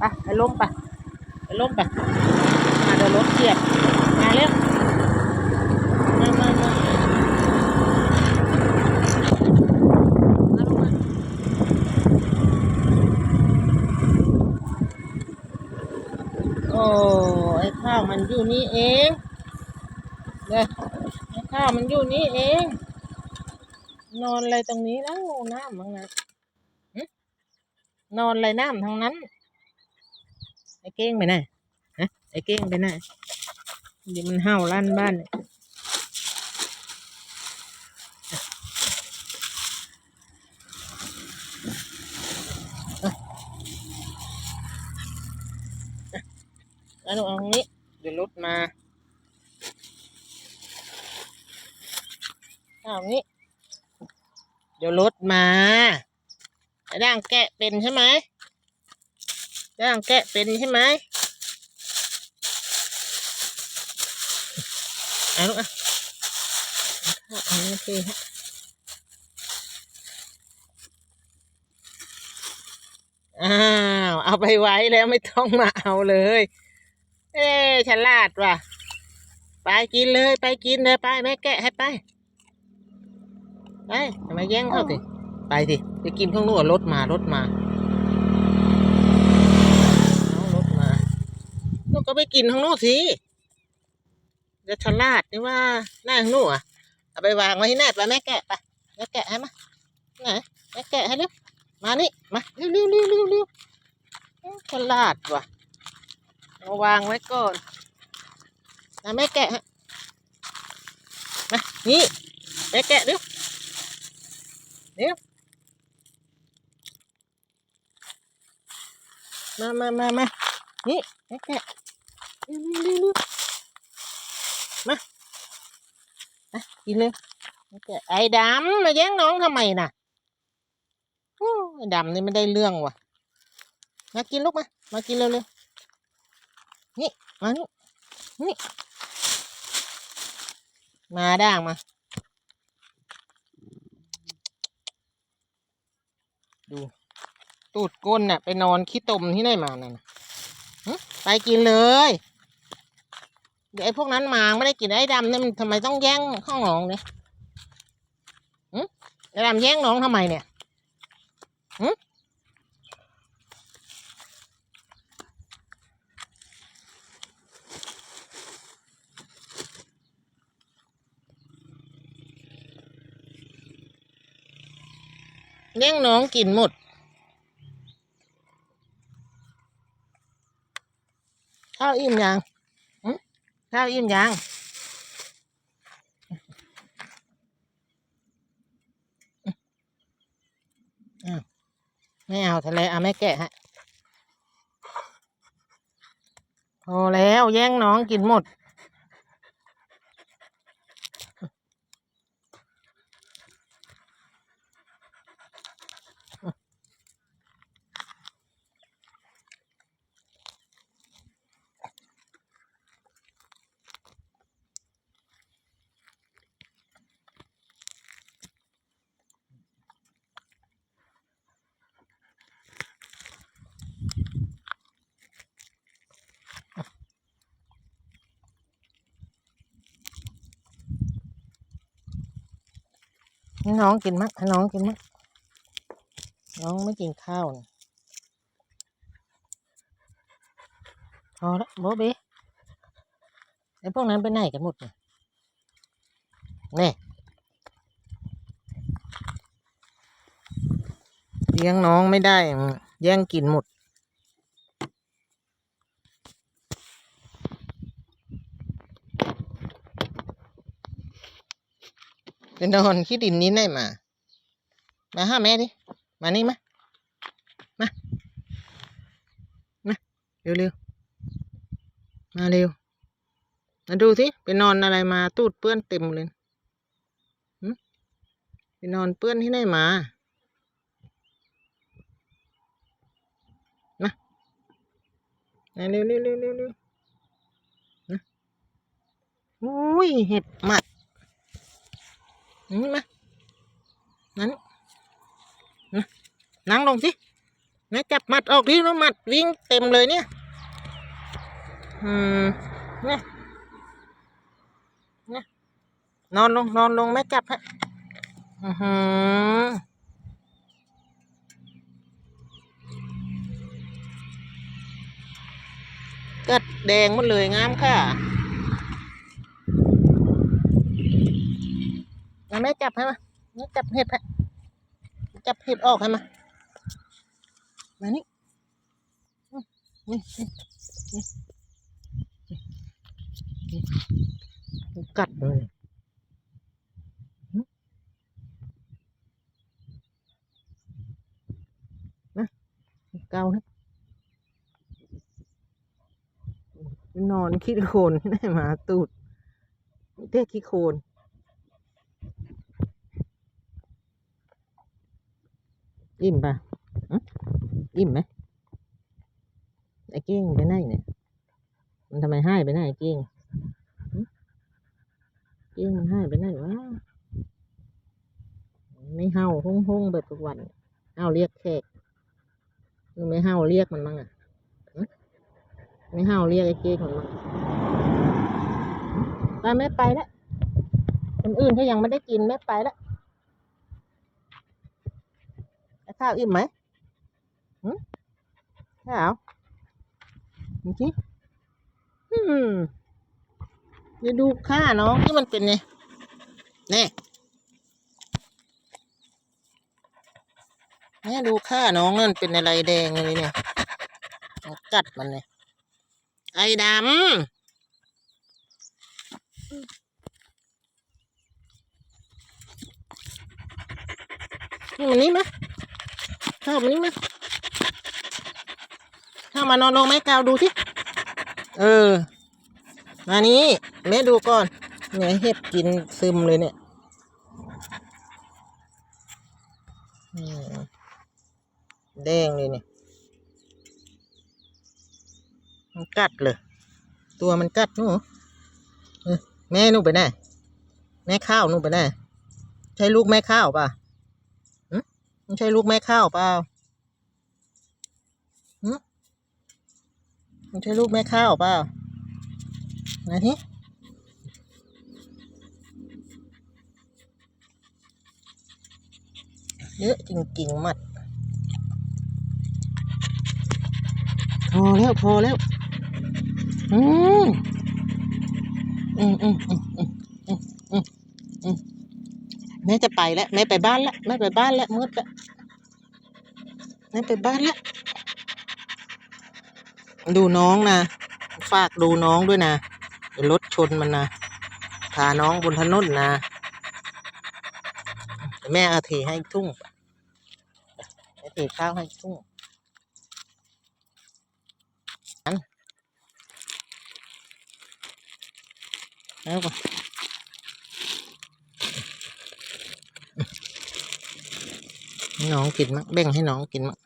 ไปไปลงไปไปลงไปมาเดี๋ยวรถเกียบมาเร็วมามามาโอ้ไอ้ข้าวมันอยู่นี่เองเด้อไอ้ข้าวมันอยู่นี่เอง นอนอะไรตรงนี้แล้วน้ำมั้งนะนอนอะไรน้ำทั้งนั้น ไอ้เก้งไปไหนฮะไอ้เก้งไปไหนเดี๋ยวมันเห่าลั่นบ้านเนี่ยแล้วเอาตรงนี้ เดี๋ยวรถมาเอาตรงนี้ เดี๋ยวรถมาไอ้ด่างแกะเป็นใช่ไหม ด่างแกะเป็นใช่ไหมเอาลูกอะอันนี้ทีฮะอ้าว เอาไปไว้แล้วไม่ต้องมาเอาเลย เอ๊ะฉลาดว่ะ ไปกินเลยไปกินเลยไปแม่แกะให้ไป ไปทำไมแย่งเขาสิไปสิไปกินข้างนู้นรถมารถมาเอารถมา กก็ไปกินข้างนู้นสิจะฉลาดนี่ว่าหน้าข้างนู้นอะเอาไปวางไว้ที่แนบไปแม่แกะไปแม่แกะให้มาไหนแม่แกะให้เร็วมานี่มาเร็วเร็วเร็วเร็วเร็วฉลาดว่ะเอาวางไว้ก่อนนะแม่แกะฮะมานี่แม่แกะเร็วเร็วมามามามานี่แม่แกะ มาอะกินเลยไอ้ดำมาแย่งน้องทำไมน่ะไอ้ดำนี่ไม่ได้เรื่องว่ะ มากินลูกมา มากินเร็วเร็วนี่มานี่นี่ มาด่างมา ดู ตูดก้นน่ะ ไปนอนขี้ตมที่ไหนมานั่นน่ะหึไปกินเลย เดี๋ยวไอ้พวกนั้นมาไม่ได้กินไอ้ดำเนี่ยมันทำไมต้องแย่งข้องน้องเนี่ยหึไอ้ดำแย่งน้องทำไมเนี่ยหึแย่งน้องกินหมดข้าวอิ่มยัง ข้าวอิ่มยังอ้าวไม่เอาทะเลเอาไม่แกะฮะพอแล้วแย่งน้องกินหมด น้องกินมั้งให้น้องกินมั้งน้องไม่กินข้าวนะพอละโบเบไอ้พวกนั้นไปไหนกันหมดเนี่ยแน่เลี้ยงน้องไม่ได้ แย่งกินหมด ไปนอนที่ดินนี้ได้มา มาห้าแม่ดิ มานี่มา มา มา เร็วเร็วมาเร็ว มาดูสิไปนอนอะไรมาตูดเปื้อนเต็มเลยไปนอนเปื้อนที่ไหนมา มามาเร็วเร็วเร็วเร็วเร็วนะอุ้ย เห็บหมัด นี่มานั่นนะนั่งลงสิแม่จับมัดออกดิแล้วมัดวิ่งเต็มเลยเนี่ย อืมเนี่ยเนี่ยนอนลงนอนลงแม่จับฮะอือหือกัดแดงหมดเลยงามค่ะเอา แม่จับให้มาแม่จับเห็ดฮะจับเห็ดออกให้มามานี่กัดเลยนะเกานะนอนขี้โคลนได้มาตูดเด็กขี้โคลน อิ่มปะอิ่มไหมไอ้เก้งไปไหนเนี่ย มันทำไมให้ไปไหนไอ้เก้งเก้งมันให้ไปไหนวะ ไม่เห่าห้องห้องแบบทุกวันเห่าเรียกแขกมึงไม่เห่าเรียกมันมั้งอะไม่เห่าเรียกไอ้เก้งมันมั้งไปไม่ไปแล้วคนอื่นเขายังไม่ได้กินไม่ไปแล้ว ข้าวอิ่มไหมหืมข้าวดูสิอืมเดี๋ยวดูข้าน้องที่มันเป็นไงนี่เนี่ยดูข้าน้องนั่นเป็นอะไรแดงเลยเนี่ยมันกัดมันเนี่ยไอ้ดำนี่มันนี่ไหม ข้าวมานี่มาข้าวมานอนลงไหมกาวดูที่เออ มานี้แม่ดูก่อนเนี่ยเห็บกินซึมเลยเนี่ยอืมแดงเลยเนี่ยมันกัดเลย ตัวมันกัดหนูเออแม่หนูไปไหนแม่ข้าวหนูไปไหนใช่ลูกแม่ข้าวป่ะ ไม่ใช่ลูกแม่ข้าวเปล่าหึไม่ใช่ลูกแม่ข้าวเปล่าไหนที่เยอะจริงๆมัด พอแล้ว พอแล้ว อืมอืมอืมอืมอืมอืมอืมแม่จะไปแล้ว แม่ไปบ้านแล้ว แม่ไปบ้านแล้วมืดแล้ว นั่นไปบ้านละดูน้องนะ ฝากดูน้องด้วยนะรถชนมันนะพาน้องบนถนนนะ แม่เอาเทให้ทุ่งแม่เทข้าวให้ทุ่งอันแล้วก่ นให้น้องกินมั้งแบ่งให้น้องกินมั้ง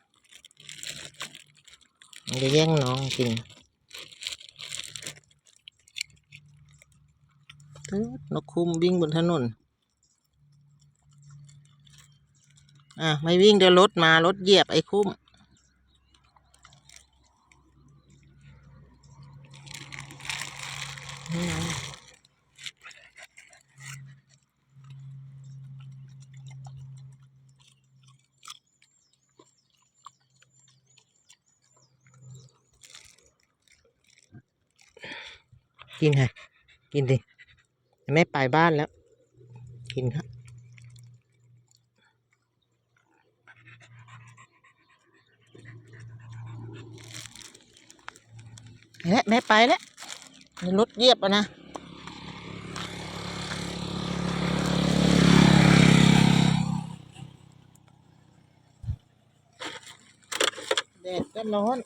มันจะแย่งน้องกินนนกคุมวิ่งบนถนน อะ ไม่วิ่งเดี๋ยวรถมารถเหยียบไอ้คุ้ม กินค่ะ กินดิแม่ไปบ้านแล้ว กินครับแล้วแม่ไปแล้วรถเยียบอะนะแดดก็ร้อน